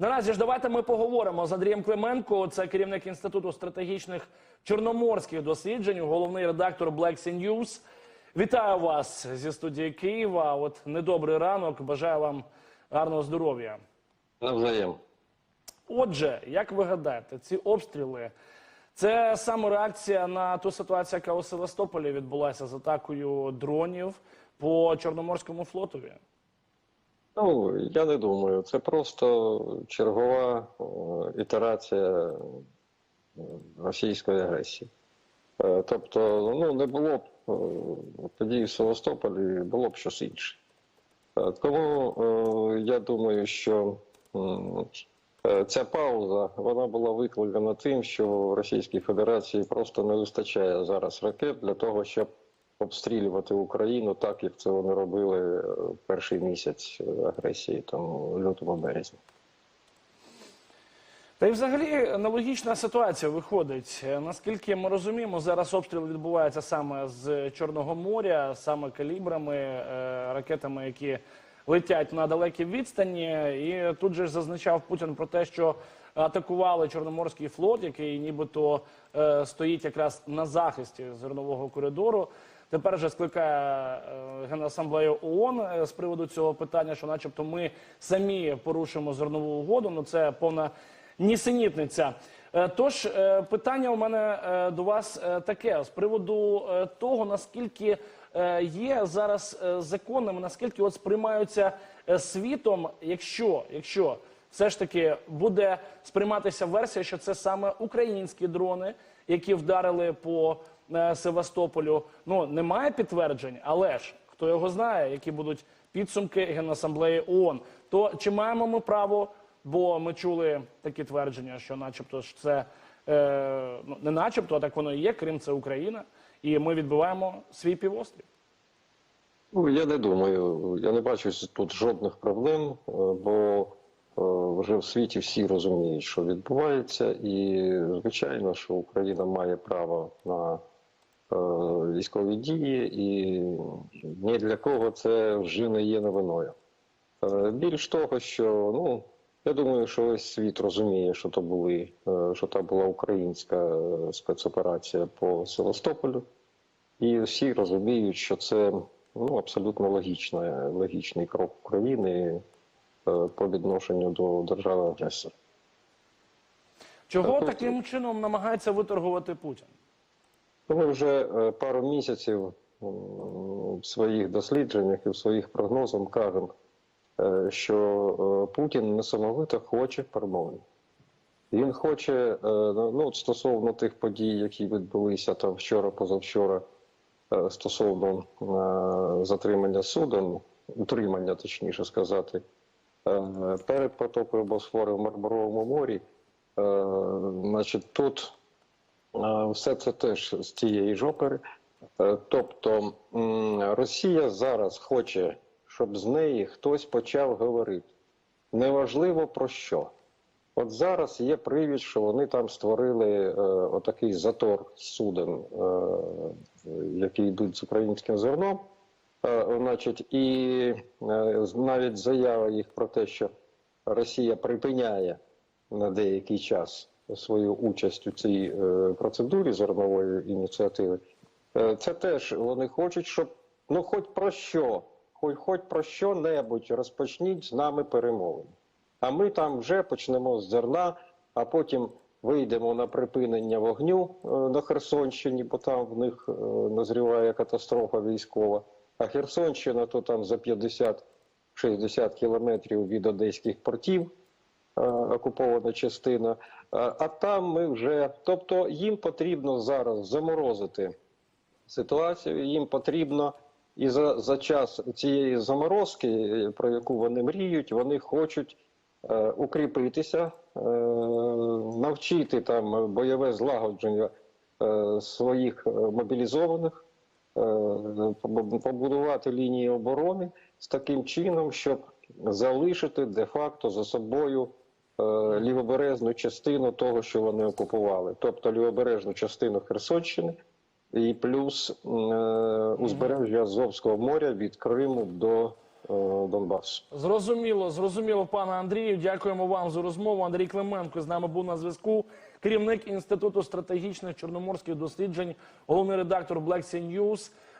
Наразі ж давайте ми поговоримо з Андрієм Клименко. Це керівник інституту стратегічних чорноморських досліджень, головний редактор Black Sea News. Вітаю вас зі студії Києва. От недобрий ранок. Бажаю вам гарного здоров'я. Навзаєм. Отже, як ви гадаєте, ці обстріли це саме реакція на ту ситуацію, яка у Севастополі відбулася з атакою дронів по Чорноморському флотові? Ну, я не думаю. Це просто чергова ітерація е, російської агресії. Е, Тобто, ну, не було б е, подій в Севастополі, було б щось інше. Тому я думаю, що ця пауза вона була викликана тим, що в Російській Федерації просто не вистачає зараз ракет для того, щоб обстрілювати Україну так, як це вони робили е, перший місяць е, агресії, там лютому березні. Та й взагалі аналогічна ситуація виходить. Е, Наскільки ми розуміємо, зараз обстріли відбуваються саме з Чорного моря, саме калібрами, ракетами, які летять на далекій відстані. І тут же зазначав Путін про те, що атакували Чорноморський флот, який нібито стоїть якраз на захисті зернового коридору. Тепер же скликає е, Генасамблею ООН е, з приводу цього питання, що, начебто, ми самі порушимо зернову угоду. Ну це повна нісенітниця. Е, Тож питання у мене до вас таке з приводу того, наскільки є зараз законними, наскільки от сприймаються світом, якщо, якщо все ж таки буде сприйматися версія, що це саме українські дрони, які вдарили по Севастополю. Ну немає підтверджень, але ж хто його знає, які будуть підсумки Генасамблеї ООН. То чи маємо ми право? Бо ми чули такі твердження, що, начебто, ж це е, ну не начебто, а так воно і є. Крим це Україна, і ми відбиваємо свій півострів. Ну, я не думаю, я не бачу тут жодних проблем, е, бо е, вже в світі всі розуміють, що відбувається, і звичайно, що Україна має право на е, військові дії, і ні для кого це вже не є новиною. Е, Більш того, що ну я думаю, що весь світ розуміє, що то були, е, що та була українська е, спецоперація по Севастополю, і всі розуміють, що це ну абсолютно логічна, логічний крок України е, по відношенню до держави агресора. Чого Так, таким чином намагається виторгувати Путін? Ми вже е, пару місяців в своїх дослідженнях і в своїх прогнозах кажемо, е, що е, Путін несамовито хоче перемовин. Він хоче, ну стосовно тих подій, які відбулися там вчора, позавчора, стосовно затримання суден, утримання, точніше сказати, перед потокою Босфору в Мармаровому морі, значить, тут все це теж з цієї ж опери. Е, Тобто Росія зараз хоче, щоб з неї хтось почав говорити. Неважливо про що. От зараз є привід, що вони там створили е, отакий затор суден, е, які йдуть з українським зерном. Е, значить, і е, навіть заява їх про те, що Росія припиняє на деякий час свою участь у цій е, процедурі зернової ініціативи. Е, Це теж вони хочуть, щоб ну хоч про що, хоч, хоч про що-небудь розпочніть з нами перемовини. А ми там вже почнемо з зерна, а потім вийдемо на припинення вогню е, на Херсонщині, бо там в них назріває катастрофа військова. А Херсонщина то там за 50-60 кілометрів від одеських портів окупована частина. А, а там ми вже, тобто їм потрібно зараз заморозити ситуацію, їм потрібно і за, за час цієї заморозки, е, про яку вони мріють, вони хочуть е, укріпитися, е, навчити там бойове злагодження е, своїх е, мобілізованих, е, побудувати лінії оборони з таким чином, щоб залишити де-факто за собою е, лівобережну частину того, що вони окупували, тобто лівобережну частину Херсонщини і плюс е, узбережжя Азовського моря від Криму до Донбас. Зрозуміло, зрозуміло, пане Андрію. Дякуємо вам за розмову. Андрій Клименко з нами був на зв'язку. Керівник інституту стратегічних чорноморських досліджень, головний редактор Black Sea News.